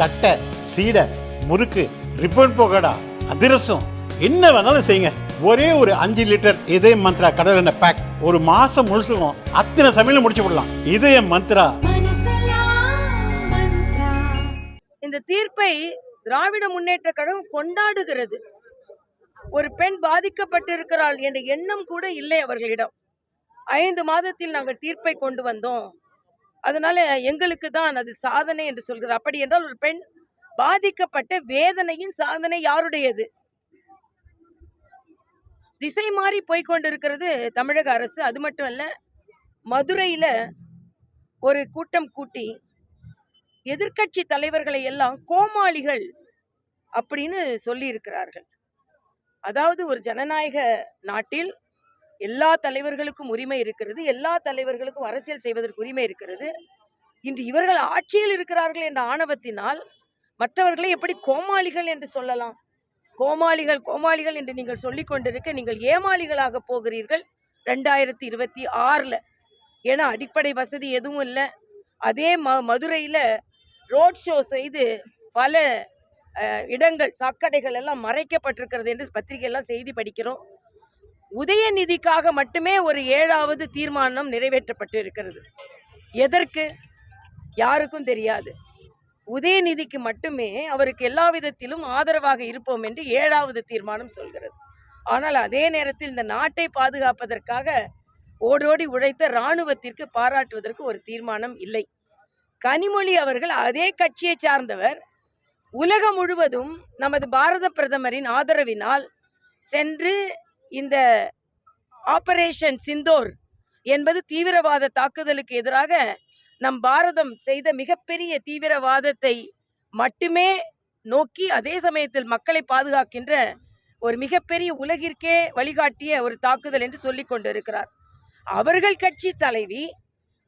தட்டை சீடை முறுக்கு ரிப்பன் போகடா அதிரசம். என்ன வேணாலும் செய்யுங்க. ஒரே ஒரு அஞ்சு லிட்டர் இதய மந்த்ரா கடல் எண்ணெய் பேக் ஒரு மாசம் முழுசுக்கும் அத்தனை சமையலும் முடிச்சு விடலாம். இதய மந்த்ரா. இந்த தீர்ப்பை திராவிட முன்னேற்ற கழகம் கொண்டாடுகிறது. ஒரு பெண் பாதிக்கப்பட்டிருக்கிறாள் என்ற எண்ணம் கூட இல்லை அவர்களிடம். ஐந்து மாதத்தில் நாங்கள் தீர்ப்பை கொண்டு வந்தோம். அதனால எங்களுக்கு தான் அது சாதனை என்று சொல்கிறார் அப்படி என்றால் ஒரு பெண் பாதிக்கப்பட்ட வேதனையின் சாதனை யாருடையது? திசை மாறி போய்கொண்டிருக்கிறது தமிழக அரசு. அது மட்டும் அல்ல மதுரையில ஒரு கூட்டம் கூட்டி எதிர்க்கட்சி தலைவர்களை எல்லாம் கோமாளிகள் அப்படின்னு சொல்லி இருக்கிறார்கள் அதாவது ஒரு ஜனநாயக நாட்டில் எல்லா தலைவர்களுக்கும் உரிமை இருக்கிறது எல்லா தலைவர்களுக்கும் அரசியல் செய்வதற்கு உரிமை இருக்கிறது. இன்று இவர்கள் ஆட்சியில் இருக்கிறார்கள் என்ற ஆணவத்தினால் மற்றவர்களை எப்படி கோமாளிகள் என்று சொல்லலாம்? கோமாளிகள் கோமாளிகள் என்று நீங்கள் சொல்லிக் கொண்டிருக்க நீங்கள் ஏமாளிகளாக போகிறீர்கள் ரெண்டாயிரத்தி இருபத்தி ஆறில். ஏன்னா அடிப்படை வசதி எதுவும் இல்லை. அதே ம மதுரையில் ரோட் ஷோ செய்து பல இடங்கள் சாக்கடைகள் எல்லாம் மறைக்கப்பட்டிருக்கிறது என்று பத்திரிகையெல்லாம் செய்தி படிக்கிறோம். உதயநிதிக்காக மட்டுமே ஒரு ஏழாவது தீர்மானம் நிறைவேற்றப்பட்டு இருக்கிறது எதற்கு? யாருக்கும் தெரியாது. உதயநிதிக்கு மட்டுமே அவருக்கு எல்லா விதத்திலும் ஆதரவாக இருப்போம் என்று ஏழாவது தீர்மானம் சொல்கிறது. ஆனால் அதே நேரத்தில் இந்த நாட்டை பாதுகாப்பதற்காக ஓடோடி உழைத்த இராணுவத்திற்கு பாராட்டுவதற்கு ஒரு தீர்மானம் இல்லை. கனிமொழி அவர்கள் அதே கட்சியை சார்ந்தவர். உலகம் முழுவதும் நமது பாரத பிரதமரின் ஆதரவினால் சென்று இந்த ஆபரேஷன் சிந்தோர் என்பது தீவிரவாத தாக்குதலுக்கு எதிராக நம் பாரதம் செய்த மிகப்பெரிய தீவிரவாதத்தை மட்டுமே நோக்கி அதே சமயத்தில் மக்களை பாதுகாக்கின்ற ஒரு மிகப்பெரிய உலகிற்கே வழிகாட்டிய ஒரு தாக்குதல் என்று சொல்லி கொண்டிருக்கிறார். அவர்கள் கட்சி தலைவி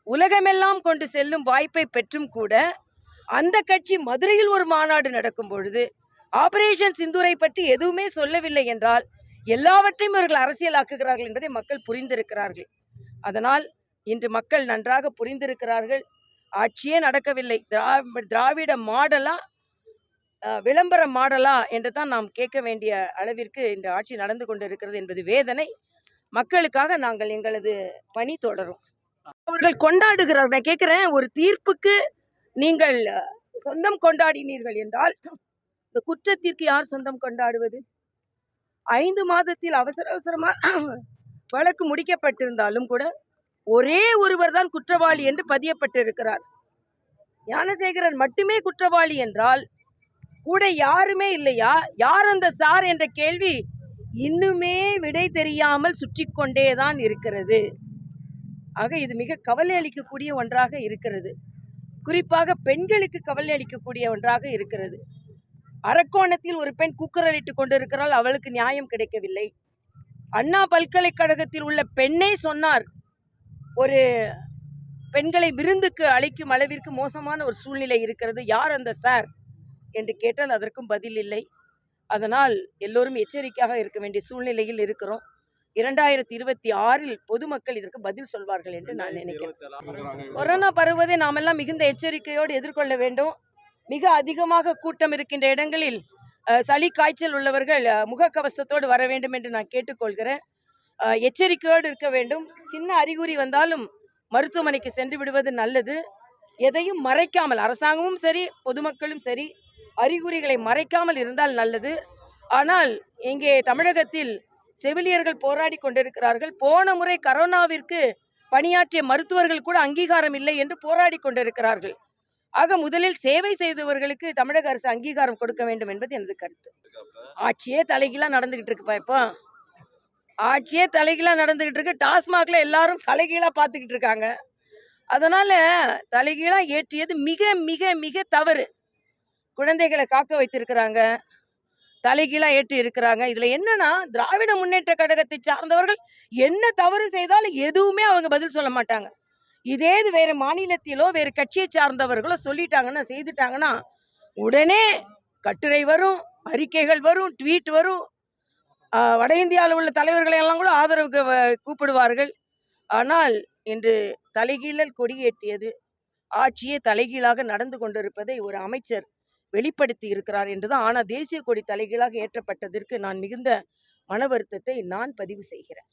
உலகமெல்லாம் கொண்டு செல்லும் வாய்ப்பை பெற்றும் கூட அந்த கட்சி மதுரையில் ஒரு மாநாடு நடக்கும் பொழுது ஆபரேஷன் சிந்தூரை பற்றி எதுவுமே சொல்லவில்லை என்றால் எல்லாவற்றையும் இவர்கள் அரசியலாக்குகிறார்கள் என்பதை மக்கள் புரிந்திருக்கிறார்கள். அதனால் இன்று மக்கள் நன்றாக புரிந்திருக்கிறார்கள். ஆட்சியே நடக்கவில்லை. திராவிட திராவிட மாடலா விளம்பர மாடலா என்று தான் நாம் கேட்க வேண்டிய அளவிற்கு இந்த ஆட்சி நடந்து கொண்டிருக்கிறது என்பது வேதனை. மக்களுக்காக நாங்கள் எங்களது பணி தொடரும். அவர்கள் கொண்டாடுகிறார்கள் நான் கேட்குறேன் ஒரு தீர்ப்புக்கு நீங்கள் சொந்தம் கொண்டாடினீர்கள் என்றால் இந்த குற்றத்திற்கு யார் சொந்தம் கொண்டாடுவது? ஐந்து மாதத்தில் அவசர அவசரமாக வழக்கு முடிக்கப்பட்டிருந்தாலும் கூட ஒரே ஒருவர் தான் குற்றவாளி என்று பதியப்பட்டிருக்கிறார். ஞானசேகரன் மட்டுமே குற்றவாளி என்றால் கூட யாருமே இல்லையா? யார் அந்த சார் என்ற கேள்வி இன்னுமே விடை தெரியாமல் சுற்றி கொண்டேதான் இருக்கிறது. ஆக இது மிக கவலை அளிக்கக்கூடிய ஒன்றாக இருக்கிறது. குறிப்பாக பெண்களுக்கு கவலை அளிக்கக்கூடிய ஒன்றாக இருக்கிறது. அரக்கோணத்தில் ஒரு பெண் குக்கரலிட்டு கொண்டிருக்கிறாள். அவளுக்கு நியாயம் கிடைக்கவில்லை. அண்ணா பல்கலைக்கழகத்தில் உள்ள பெண்ணே சொன்னார் ஒரு பெண்களை விருந்துக்கு அழைக்கும் அளவிற்கு மோசமான ஒரு சூழ்நிலை இருக்கிறது. யார் அந்த சார்? என்று கேட்டால் அதற்கும் பதில் இல்லை. அதனால் எல்லோரும் எச்சரிக்கையாக இருக்க வேண்டிய சூழ்நிலையில் இருக்கிறோம். இரண்டாயிரத்தி இருபத்தி ஆறில் பொதுமக்கள் இதற்கு பதில் சொல்வார்கள் என்று நான் நினைக்கிறேன். கொரோனா பரவுவதை நாமெல்லாம் மிகுந்த எச்சரிக்கையோடு எதிர்கொள்ள வேண்டும். மிக அதிகமாக கூட்டம் இருக்கின்ற இடங்களில் சளி காய்ச்சல் உள்ளவர்கள் முகக்கவசத்தோடு வர வேண்டும் என்று நான் கேட்டுக்கொள்கிறேன். எச்சரிக்கையோடு இருக்க வேண்டும். சின்ன அறிகுறி வந்தாலும் மருத்துவமனைக்கு சென்று விடுவது நல்லது. எதையும் மறைக்காமல் அரசாங்கமும் சரி பொதுமக்களும் சரி அறிகுறிகளை மறைக்காமல் இருந்தால் நல்லது. ஆனால் இங்கே தமிழகத்தில் செவிலியர்கள் போராடி கொண்டிருக்கிறார்கள். போன முறை கரோனாவிற்கு பணியாற்றிய மருத்துவர்கள் கூட அங்கீகாரம் இல்லை என்று போராடி கொண்டிருக்கிறார்கள். ஆக முதலில் சேவை செய்தவர்களுக்கு தமிழக அரசு அங்கீகாரம் கொடுக்க வேண்டும் என்பது எனது கருத்து. ஆட்சியே தலைகீழாக நடந்துகிட்டு இருக்குப்பா இப்போ. ஆட்சியே தலைகீழாக நடந்துகிட்டு இருக்கு. டாஸ்மாக்ல எல்லாரும் தலைகீழா பார்த்துக்கிட்டு இருக்காங்க. அதனால தலைகீழா ஏற்றியது மிக மிக மிக தவறு. குழந்தைகளை காக்க வைத்திருக்கிறாங்க. தலைகீழா ஏற்றி இருக்கிறாங்க. இதுல என்னன்னா திராவிட முன்னேற்ற கழகத்தை சார்ந்தவர்கள் என்ன தவறு செய்தாலும் எதுவுமே அவங்க பதில் சொல்ல மாட்டாங்க. இதே இது மாநிலத்திலோ வேறு கட்சியை சார்ந்தவர்களோ சொல்லிட்டாங்கன்னா செய்துட்டாங்கன்னா உடனே கட்டுரை வரும் அறிக்கைகள் வரும் ட்வீட் வரும். வட இந்தியாவில் உள்ள தலைவர்களை எல்லாம் கூட ஆதரவுக்கு கூப்பிடுவார்கள். ஆனால் இன்று தலைகீழல் கொடியேற்றியது. ஆட்சியே தலைகீழாக நடந்து கொண்டிருப்பதை ஒரு அமைச்சர் வெளிப்படுத்தி இருக்கிறார் என்றுதான் ஆனால் தேசிய கொடி தலைகீழாக ஏற்றப்பட்டதற்கு நான் மிகுந்த மன வருத்தத்தை நான் பதிவு செய்கிறேன்.